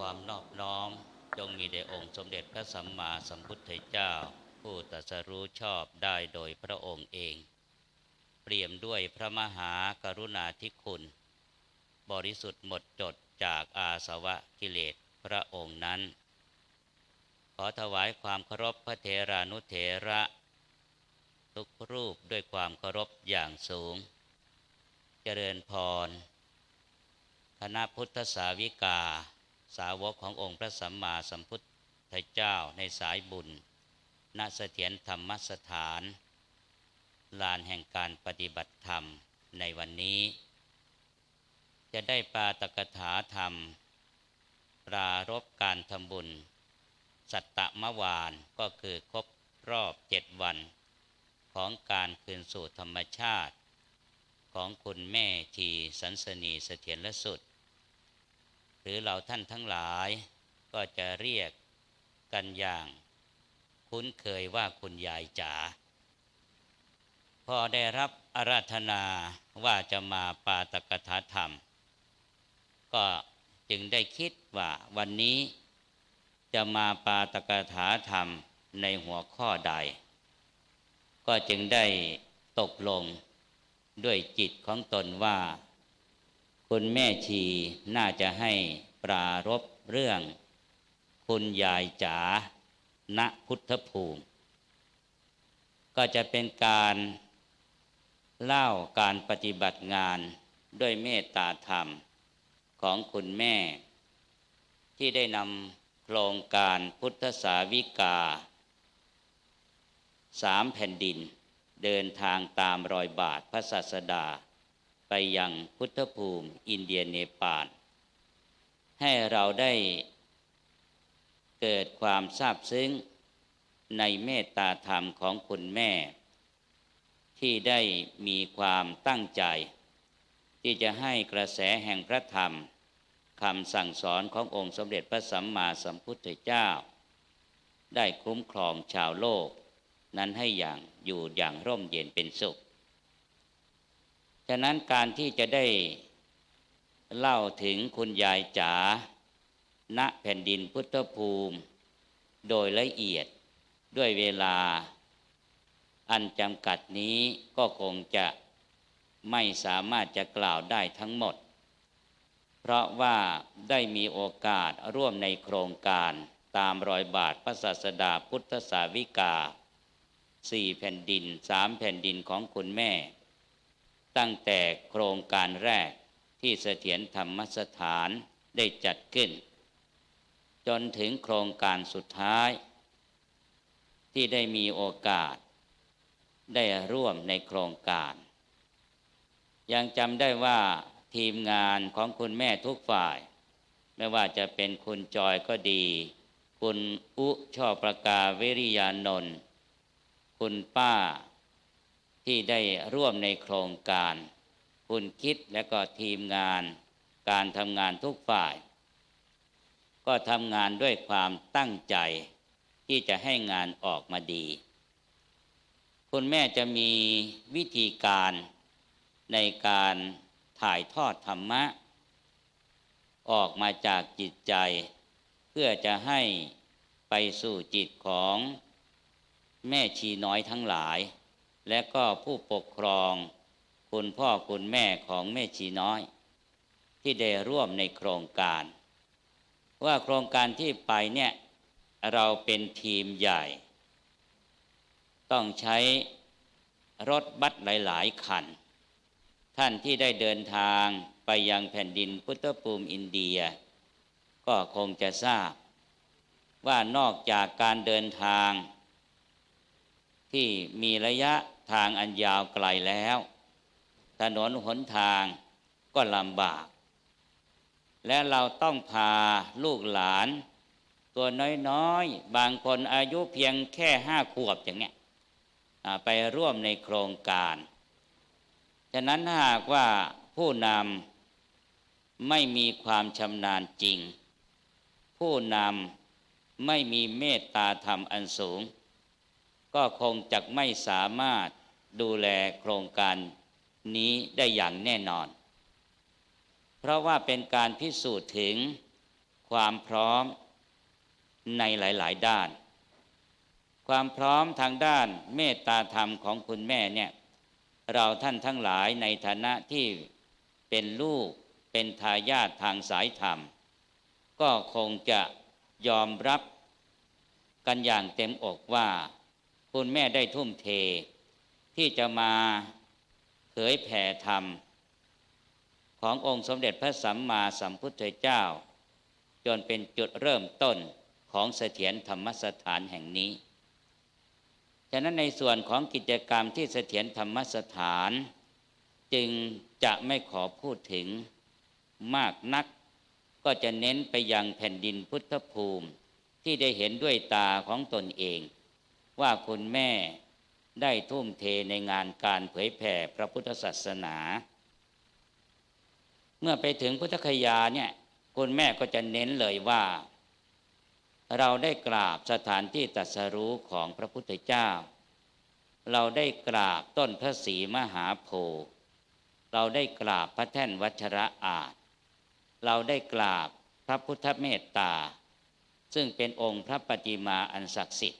ความนอบน้อม จงมีแด่องค์สมเด็จพระสัมมาสัมพุทธเจ้า ผู้ตรัสรู้ชอบได้โดยพระองค์เอง เปรียมด้วยพระมหากรุณาธิคุณ บริสุทธิ์หมดจดจากอาสวะกิเลสพระองค์นั้น ขอถวายความเคารพพระเทรานุเถระ ทุกรูปด้วยความเคารพอย่างสูง เจริญพรคณะพุทธสาวิกา สาวกขององค์พระสัมมาสัมพุทธเจ้าในสายบุญ ณ เสถียรธรรมสถาน ลานแห่งการปฏิบัติธรรมในวันนี้ จะได้ปาตกถาธรรม ปรารบการทำบุญ สัตตมวานก็คือครบรอบเจ็ดวัน ของการคืนสู่ธรรมชาติ ของคุณแม่ทีสันสนีเสถียรสุด หรือเราท่านทั้งหลาย ก็จะเรียกกันอย่างคุ้นเคยว่าคุณยายจ๋าพอได้รับอาราธนาว่าจะมาปาตกถาธรรม ก็จึงได้คิดว่าวันนี้จะมาปาตกถาธรรมในหัวข้อใด ก็จึงได้ตกลงด้วยจิตของตนว่า คุณแม่ชีน่าจะให้ปรารบเรื่อง คุณยายจ๋าณพุทธภูมิ ก็จะเป็นการเล่าการปฏิบัติงานด้วยเมตตาธรรมของคุณแม่ ที่ได้นำโครงการพุทธสาวิกาสามแผ่นดินเดินทางตามรอยบาทพระศาสดา ไปยังพุทธภูมิ อินเดียเนปาลให้เราได้เกิดความซาบซึ้งในเมตตาธรรมของคุณแม่ ที่ได้มีความตั้งใจ ที่จะให้กระแสแห่งพระธรรมคำสั่งสอนขององค์สมเด็จพระสัมมาสัมพุทธเจ้า ได้คุ้มครองชาวโลก นั้นให้อย่างอยู่อย่างร่มเย็นเป็นสุข ฉะนั้นการที่จะได้เล่าถึงคุณยายจ๋าณแผ่นดินพุทธภูมิ โดยละเอียดด้วยเวลา อันจำกัดนี้ก็คงจะไม่สามารถจะกล่าวได้ทั้งหมด เพราะว่าได้มีโอกาสร่วมในโครงการตามรอยบาทพระศาสดาพุทธสาวิกาสี่แผ่นดินสามแผ่นดินของคุณแม่ ตั้งแต่โครงการแรกที่เสถียรธรรมสถานได้จัดขึ้น จนถึงโครงการสุดท้าย ที่ได้มีโอกาส ได้ร่วมในโครงการ ยังจำได้ว่าทีมงานของคุณแม่ทุกฝ่าย ไม่ว่าจะเป็นคุณจอยก็ดี คุณอุช่อประกาเวริยานนท์คุณป้า ที่ได้ร่วมในโครงการ คุณคิดและก็ทีมงานการทำงานทุกฝ่าย ก็ทำงานด้วยความตั้งใจที่จะให้งานออกมาดี คุณแม่จะมีวิธีการในการถ่ายทอดธรรมะ ออกมาจากจิตใจ เพื่อจะให้ไปสู่จิตของแม่ชีน้อยทั้งหลาย และก็ผู้ปกครอง คุณพ่อคุณแม่ของแม่ชีน้อย ที่ได้ร่วมในโครงการ ว่าโครงการที่ไปเนี่ยเราเป็นทีมใหญ่ ต้องใช้รถบัสหลาย ๆ คัน ท่านที่ได้เดินทางไปยังแผ่นดินพุทธภูมิอินเดีย ก็คงจะทราบ ว่านอกจากการเดินทางที่มีระยะ ทางอันยาวไกลแล้ว ถนนหนทางก็ลำบาก และเราต้องพาลูกหลาน ตัวน้อยๆ บางคนอายุเพียงแค่ห้าขวบอย่างเงี้ยไปร่วมในโครงการ ฉะนั้นหากว่าผู้นำไม่มีความชำนาญจริง ผู้นำไม่มีเมตตาธรรมอันสูง ก็คงจะไม่สามารถ ดูแลโครงการนี้ได้อย่างแน่นอน เพราะว่าเป็นการพิสูจน์ถึงความพร้อมในหลาย ๆ ด้าน ความพร้อมทางด้านเมตตาธรรมของคุณแม่เนี่ยเราท่านทั้งหลายในฐานะที่เป็นลูกเป็นทายาททางสายธรรม ก็คงจะยอมรับกันอย่างเต็มอกว่า คุณแม่ได้ทุ่มเท ที่จะมาเผยแผ่ธรรม ขององค์สมเด็จพระสัมมาสัมพุทธเจ้า จนเป็นจุดเริ่มต้นของเสถียรธรรมสถานแห่งนี้ฉะนั้นในส่วนของกิจกรรมที่เสถียรธรรมสถาน จึงจะไม่ขอพูดถึงมากนัก ก็จะเน้นไปยังแผ่นดินพุทธภูมิที่ได้เห็นด้วยตาของตนเอง ว่าคุณแม่ ได้ทุ่มเทในงานการเผยแผ่พระพุทธศาสนา เมื่อไปถึงพุทธคยาเนี่ยคุณแม่ก็จะเน้นเลยว่า เราได้กราบสถานที่ตัสรู้ของพระพุทธเจ้า เราได้กราบต้นพระศรีมหาโพธิ์เราได้กราบพระแท่นวัชระอาจ เราได้กราบพระพุทธเมตตา ซึ่งเป็นองค์พระปฏิมาอันศักดิ์สิทธิ์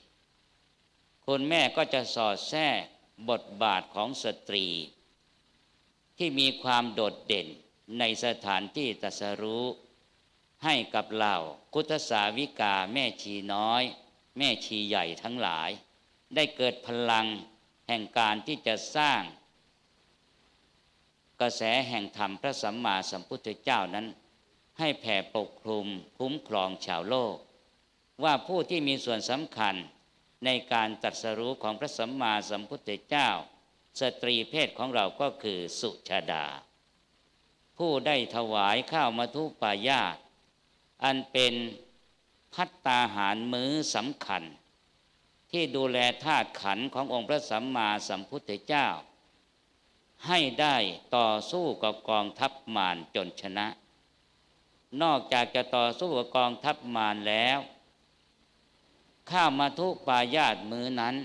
คุณแม่ก็จะสอดแทรกบทบาทของสตรี ที่มีความโดดเด่นในสถานที่ตรัสรู้ ให้กับเราพุทธสาวิกาแม่ชีน้อย แม่ชีใหญ่ทั้งหลาย ได้เกิดพลังแห่งการที่จะสร้าง กระแสแห่งธรรมพระสัมมาสัมพุทธเจ้านั้น ให้แผ่ปกคลุมคุ้มครองชาวโลก ว่าผู้ที่มีส่วนสำคัญ ในการตรัสรู้ของพระสัมมาสัมพุทธเจ้า สตรีเพศของเราก็คือสุชาดา ผู้ได้ถวายข้าวมาทุปายาตอันเป็นพัตตาหารมื้อสำคัญ ที่ดูแลธาตุขันขององค์พระสัมมาสัมพุทธเจ้า ให้ได้ต่อสู้กับกองทัพมารจนชนะ นอกจากจะต่อสู้กับกองทัพมารแล้ว ข้ามาทุปายาตมือนั้น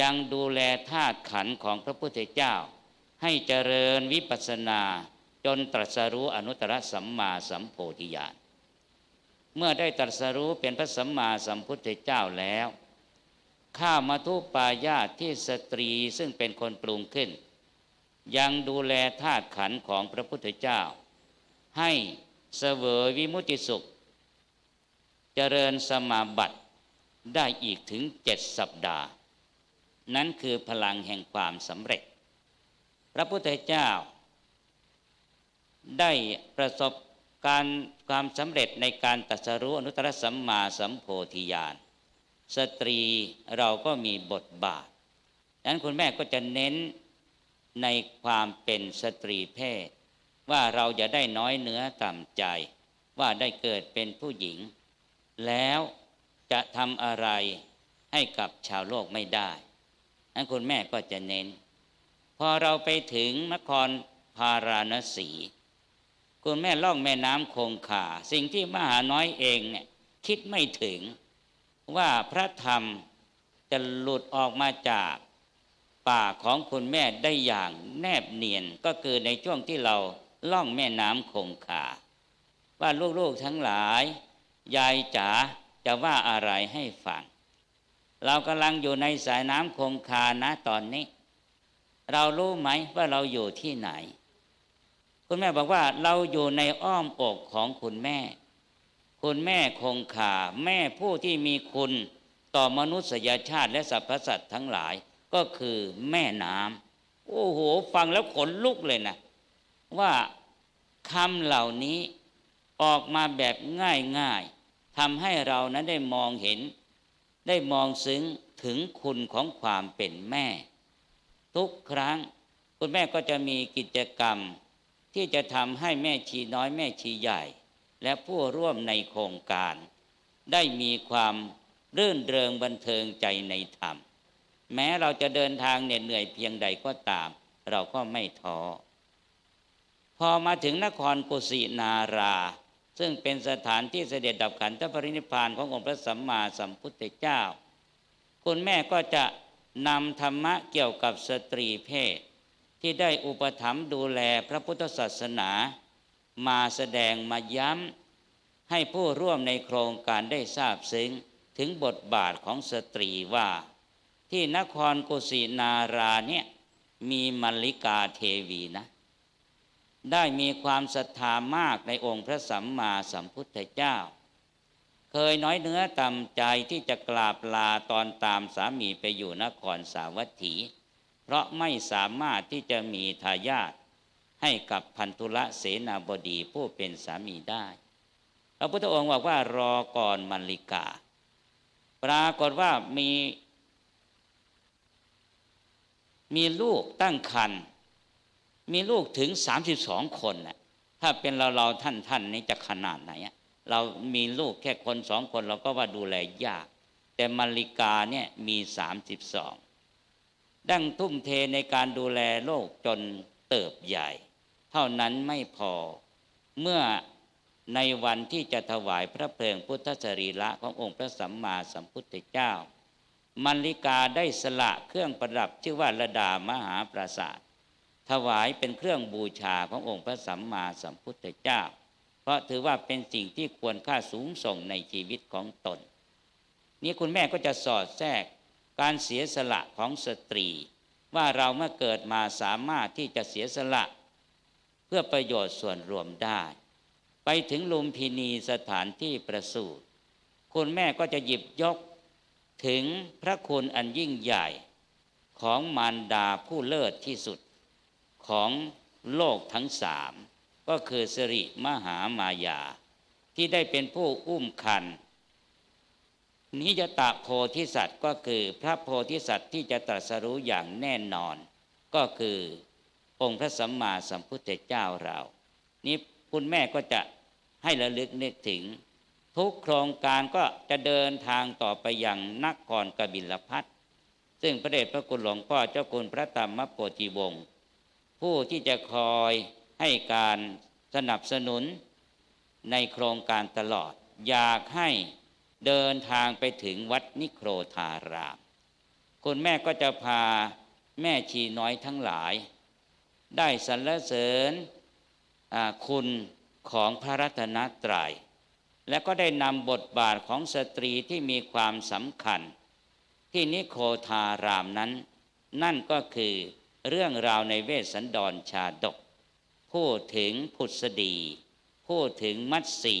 ยังดูแลธาตุขันของพระพุทธเจ้า ให้เจริญวิปัสนาจนตรัสรู้อนุตตรสัมมาสัมโพธิญาณเมื่อได้ตรัสรู้เป็นพระสัมมาสัมพุทธเจ้าแล้ว ข้ามาทุปายาตที่สตรีซึ่งเป็นคนปรุงขึ้น ยังดูแลธาตุขันของพระพุทธเจ้า ให้เสวยวิมุติสุข เจริญสมาบัติ ได้อีกถึงเจ็ดสัปดาห์ นั้นคือพลังแห่งความสำเร็จ พระพุทธเจ้า ได้ประสบการความสำเร็จในการตัสรู้อนุตตรสัมมาสัมโพธิญาณสตรีเราก็มีบทบาทดังนั้นคุณแม่ก็จะเน้นในความเป็นสตรีเพศ ว่าเราจะได้น้อยเนื้อต่ำใจ ว่าได้เกิดเป็นผู้หญิง แล้ว จะทำอะไรให้กับชาวโลกไม่ได้นั้นคุณแม่ก็จะเน้น พอเราไปถึงนครพาราณสี คุณแม่ล่องแม่น้ำคงคาสิ่งที่มหาน้อยเองเนี่ยคิดไม่ถึงว่าพระธรรมจะหลุดออกมาจากปากของคุณแม่ได้อย่างแนบเนียนก็คือในช่วงที่เราล่องแม่น้ำคงคาว่าลูกๆทั้งหลาย ยายจ๋า จะว่าอะไรให้ฟัง เรากำลังอยู่ในสายน้ำคงคานะตอนนี้ เรารู้ไหมว่าเราอยู่ที่ไหน คุณแม่บอกว่าเราอยู่ในอ้อมอกของคุณแม่ คุณแม่คงคาแม่ผู้ที่มีคุณต่อมนุษยชาติและสรรพสัตว์ทั้งหลายก็คือแม่น้ำโอ้โห ฟังแล้วขนลุกเลยนะ ว่าคำเหล่านี้ออกมาแบบง่าย ทำให้เรานั้นได้มองเห็น ได้มองซึ้งถึงคุณของความเป็นแม่ ทุกครั้ง คุณแม่ก็จะมีกิจกรรม ที่จะทำให้แม่ชีน้อยแม่ชีใหญ่ และผู้ร่วมในโครงการ ได้มีความรื่นเริงบันเทิงใจในธรรม แม้เราจะเดินทางเหน็ดเหนื่อยเพียงใดก็ตาม เราก็ไม่ท้อพอมาถึงนครกุสินารา ซึ่งเป็นสถานที่เสด็จดับขันธปรินิพานขององค์พระสัมมาสัมพุทธเจ้า คุณแม่ก็จะนำธรรมะเกี่ยวกับสตรีเพศ ที่ได้อุปถัมภ์ดูแลพระพุทธศาสนา มาแสดงมาย้ำให้ผู้ร่วมในโครงการได้ทราบซึ้งถึงบทบาทของสตรีว่า ที่นครกุสินาราเนี่ยมีมัลลิกาเทวีนะ ได้มีความศรัทธามากในองค์พระสัมมาสัมพุทธเจ้า เคยน้อยเนื้อต่ำใจที่จะกราบลาตอนตามสามีไปอยู่นครสาวัตถี เพราะไม่สามารถที่จะมีทายาทให้กับพันธุละเสนาบดีผู้เป็นสามีได้ พระพุทธองค์บอกว่ารอก่อนมัลลิกา ปรากฏว่ามี มีลูกตั้งครรภ์ มีลูกถึง32คนน่ะถ้าเป็นเราเราท่านท่านนี้จะขนาดไหนเรามีลูกแค่คนสองคนเราก็ว่าดูแลยาก แต่มาริกาเนี่ยมี32ดังทุ่มเทในการดูแลโลกจนเติบใหญ่ เท่านั้นไม่พอเมื่อในวันที่จะถวายพระเพลิงพุทธสรีระขององค์พระสัมมาสัมพุทธเจ้า มัลลิกาได้สละเครื่องประดับชื่อว่าระดามหาปราศาสตร์ ถวายเป็นเครื่องบูชาขององค์พระสัมมาสัมพุทธเจ้า เพราะถือว่าเป็นสิ่งที่ควรค่าสูงส่งในชีวิตของตน นี้คุณแม่ก็จะสอดแทรกการเสียสละของสตรี ว่าเราเมื่อเกิดมาสามารถที่จะเสียสละ เพื่อประโยชน์ส่วนรวมได้ ไปถึงลุมพินีสถานที่ประสูติคุณแม่ก็จะหยิบยกถึงพระคุณอันยิ่งใหญ่ของมารดาผู้เลิศที่สุด ของโลกทั้งสามก็คือสิริมหามายา ที่ได้เป็นผู้อุ้มคันนิจตะโพธิสัตว์ก็คือพระโพธิสัตว์ที่จะตรัสรู้อย่างแน่นอน ก็คือองค์พระสัมมาสัมพุทธเจ้าเรา นี้คุณแม่ก็จะให้ระลึกนึกถึง ทุกโครงการก็จะเดินทางต่อไปอยังนครกบิลพัทซึ่งพระเดชพระคุณหลวงพ่อเจ้าคุณพระธรรมโพธิวงศ์ ผู้ที่จะคอยให้การสนับสนุนในโครงการตลอด อยากให้เดินทางไปถึงวัดนิโครธาราม คุณแม่ก็จะพาแม่ชีน้อยทั้งหลาย ได้สรรเสริญคุณของพระรัตนตรยัย และก็ได้นำบทบาทของสตรีที่มีความสำคัญ ที่นิโคทารามนั้น นั่นก็คือ เรื่องราวในเวสสันดรชาดก พูดถึงพุทธดี พูดถึงมัตสี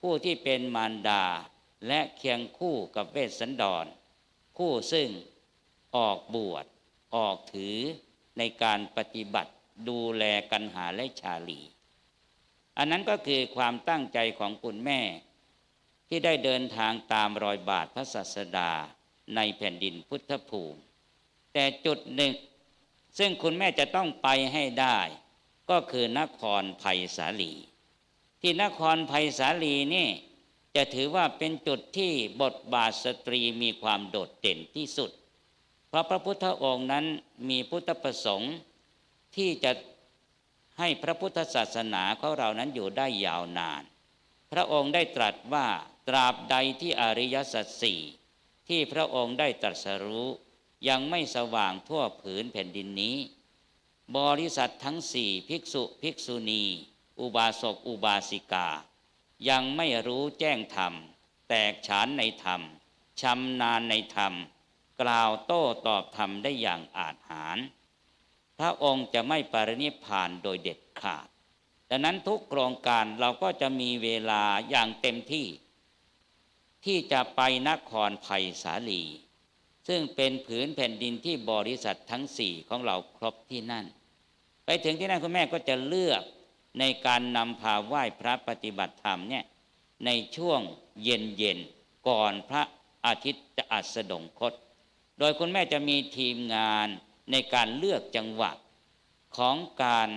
ผู้ที่เป็นมารดา และเคียงคู่กับเวสสันดร คู่ซึ่งออกบวชออกถือในการปฏิบัติดูแลกันหาและชาลี อันนั้นก็คือความตั้งใจของคุณแม่ ที่ได้เดินทางตามรอยบาทพระศาสดาในแผ่นดินพุทธภูมิ แต่จุดหนึ่ง ซึ่งคุณแม่จะต้องไปให้ได้ ก็คือนครไผ่สาลี ที่นครไผ่สาลีนี่จะถือว่าเป็นจุดที่บทบาทสตรีมีความโดดเด่นที่สุด เพราะพระพุทธองค์นั้นมีพุทธประสงค์ที่จะให้พระพุทธศาสนาของเรานั้นอยู่ได้ยาวนาน พระองค์ได้ตรัสว่าตราบใดที่อริยสัจสี่ที่พระองค์ได้ตรัสรู้ ยังไม่สว่างทั่วผืนแผ่นดินนี้ บริษัททั้งสี่ภิกษุภิกษุณี อุบาสกอุบาสิกา ยังไม่รู้แจ้งธรรม แตกฉานในธรรมชำนาญในธรรม กล่าวโต้ตอบธรรมได้อย่างอาจหารพระองค์จะไม่ปรินิพานโดยเด็ดขาดดังนั้นทุกโครงการเราก็จะมีเวลาอย่างเต็มที่ ที่จะไปนครไผ่สาลี ซึ่งเป็นผืนแผ่นดินที่บริษัททั้งสี่ของเราครบที่นั่น ไปถึงที่นั่นคุณแม่ก็จะเลือกในการนำพาไหว้พระปฏิบัติธรรมเนี่ยในช่วงเย็นเย็นก่อนพระอาทิตย์จะอัสดงคต โดยคุณแม่จะมีทีมงานในการเลือกจังหวะของการ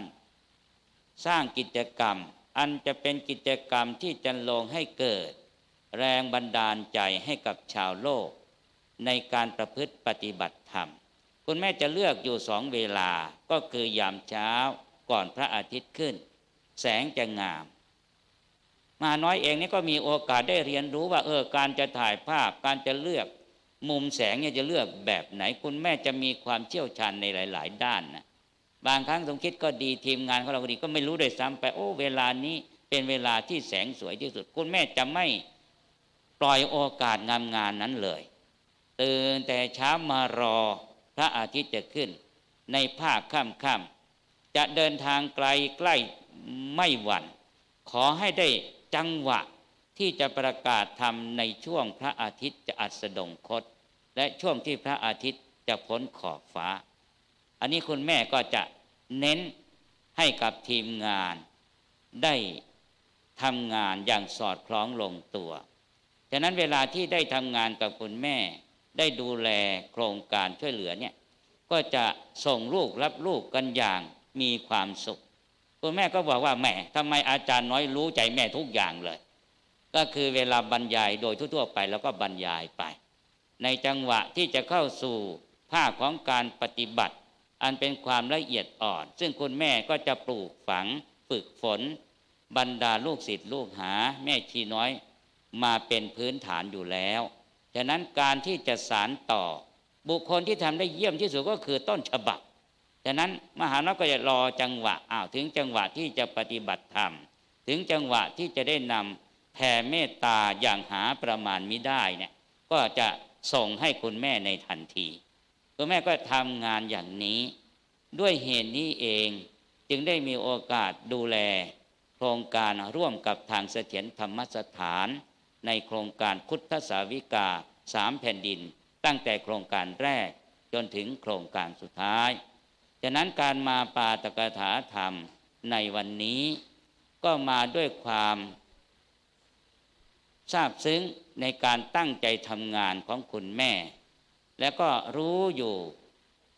สร้างกิจกรรม อันจะเป็นกิจกรรมที่จะลงให้เกิด แรงบันดาลใจให้กับชาวโลก ในการประพฤติปฏิบัติธรรม คุณแม่จะเลือกอยู่สองเวลาก็คือยามเช้าก่อนพระอาทิตย์ขึ้น แสงจะงาม มาน้อยเองนี่ก็มีโอกาสได้เรียนรู้ว่าเออการจะถ่ายภาพการจะเลือกมุมแสงเนี่ยจะเลือกแบบไหน คุณแม่จะมีความเชี่ยวชาญในหลาย ๆ ด้านนะบางครั้งสมคิดก็ดีทีมงานของเราก็ดีก็ไม่รู้ด้วยซ้ำไปโอ้เวลานี้เป็นเวลาที่แสงสวยที่สุด คุณแม่จะไม่ปล่อยโอกาสงามงานนั้นเลย ตื่นแต่เช้ามารอ พระอาทิตย์จะขึ้น ในภาคค่ำๆจะเดินทางไกลใกล้ไม่หวั่น ขอให้ได้จังหวะที่จะประกาศธรรมในช่วงพระอาทิตย์จะอัสดงคต และช่วงที่พระอาทิตย์จะพ้นขอบฟ้า อันนี้คุณแม่ก็จะเน้นให้กับทีมงานได้ทำงานอย่างสอดคล้องลงตัว ฉะนั้นเวลาที่ได้ทำงานกับคุณแม่ ได้ดูแลโครงการช่วยเหลือเนี่ยก็จะส่งลูกรับลูกกันอย่างมีความสุข คุณแม่ก็บอกว่าแม่ทำไมอาจารย์น้อยรู้ใจแม่ทุกอย่างเลย ก็คือเวลาบรรยายโดยทั่วๆไปแล้วก็บรรยายไป ในจังหวะที่จะเข้าสู่ภาคของการปฏิบัติ อันเป็นความละเอียดอ่อน ซึ่งคุณแม่ก็จะปลูกฝังฝึกฝน บรรดาลูกศิษย์ลูกหา แม่ชีน้อย มาเป็นพื้นฐานอยู่แล้ว ฉะนั้นการที่จะสารต่อ บุคคลที่ทำได้เยี่ยมที่สุดก็คือต้นฉบับฉะนั้นมหานก็จะรอจังหวะอ้าวถึงจังหวะที่จะปฏิบัติธรรม ถึงจังหวะที่จะได้นำแผ่เมตตาอย่างหาประมาณมิได้เนี่ยก็จะส่งให้คุณแม่ในทันทีคุณแม่ก็ทำงานอย่างนี้ ด้วยเหตุนี้เองจึงได้มีโอกาสดูแล โครงการร่วมกับทางเสถียรธรรมสถาน ในโครงการพุทธสาวิกาสามแผ่นดิน ตั้งแต่โครงการแรกจนถึงโครงการสุดท้าย ฉะนั้นการมาปาตกถาธรรมในวันนี้ ก็มาด้วยความทราบซึ้งในการตั้งใจทำงานของคุณแม่ และก็รู้อยู่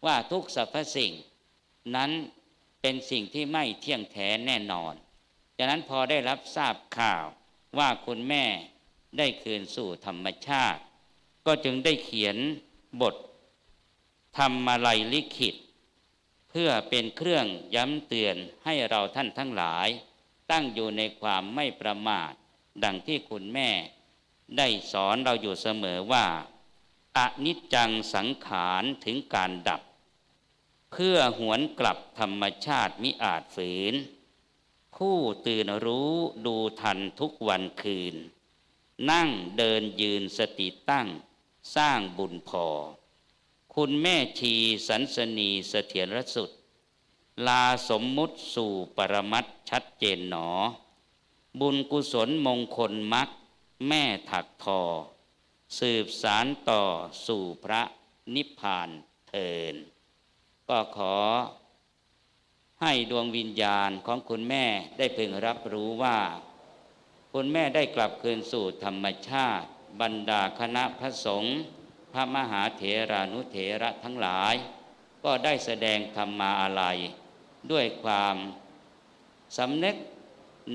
ว่าทุกสรรพสิ่ง นั้นเป็นสิ่งที่ไม่เที่ยงแท้แน่นอน ฉะนั้นพอได้รับทราบข่าวว่าคุณแม่ ได้คืนสู่ธรรมชาติ ก็จึงได้เขียนบทธรรมลัยลิขิต เพื่อเป็นเครื่องย้ำเตือนให้เราท่านทั้งหลาย ตั้งอยู่ในความไม่ประมาท ดังที่คุณแม่ ได้สอนเราอยู่เสมอว่าอนิจจังสังขารถึงการดับ เพื่อหวนกลับธรรมชาติมิอาจฝืน ผู้ตื่นรู้ดูทันทุกวันคืน นั่งเดินยืนสติตั้ง สร้างบุญพอ คุณแม่ชีสันสนีเสถียรสุด ลาสมมุติสู่ปรมัตถ์ชัดเจนหนอ บุญกุศลมงคลมัก แม่ถักทอ สืบสารต่อสู่พระนิพพานเทิน ก็ขอให้ดวงวิญญาณของคุณแม่ได้พึงรับรู้ว่า คุณแม่ได้กลับคืนสู่ธรรมชาติ บรรดาคณะพระสงฆ์พระมหาเถรานุเถระทั้งหลาย ก็ได้แสดงธรรมาอะไรด้วยความสำนึก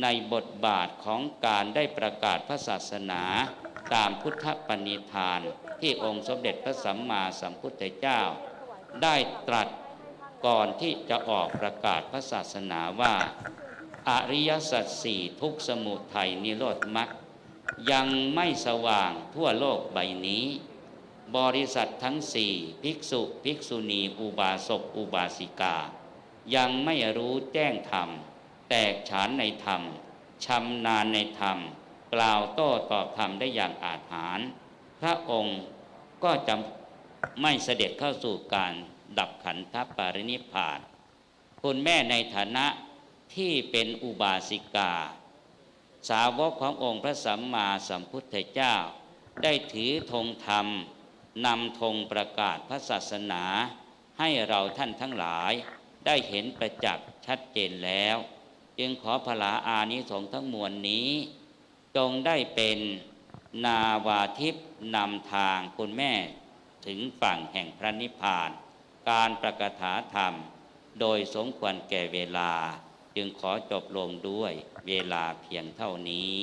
ในบทบาทของการได้ประกาศพระศาสนาตามพุทธปณิธานที่องค์สมเด็จพระสัมมาสัมพุทธเจ้า ได้ตรัสก่อนที่จะออกประกาศพระศาสนาว่า อริยสัจสี่ทุกสมุทัยนิโรธมรรคยังไม่สว่างทั่วโลกใบนี้ บริษัททั้งสี่ภิกษุภิกษุณีอุบาสกอุบาสิกา ยังไม่รู้แจ้งธรรม แตกฉานในธรรมชำนาญในธรรม กล่าวโต้ตอบธรรมได้อย่างอาถรรพ์พระองค์ก็จะไม่เสด็จเข้าสู่การดับขันธปรินิพพานคุณแม่ในฐานะ ที่เป็นอุบาสิกา สาวกขององค์พระสัมมาสัมพุทธเจ้า ได้ถือธงธรรมนำธงประกาศพระศาสนา ให้เราท่านทั้งหลายได้เห็นประจักษ์ชัดเจนแล้ว จึงขอพลาอานิสงส์ทั้งมวลนี้ จงได้เป็นนาวาทิพนำทางคุณแม่ถึงฝั่งแห่งพระนิพพาน การประกาศธรรม โดยสมควรแก่เวลา จึงขอจบลงด้วยเวลาเพียงเท่านี้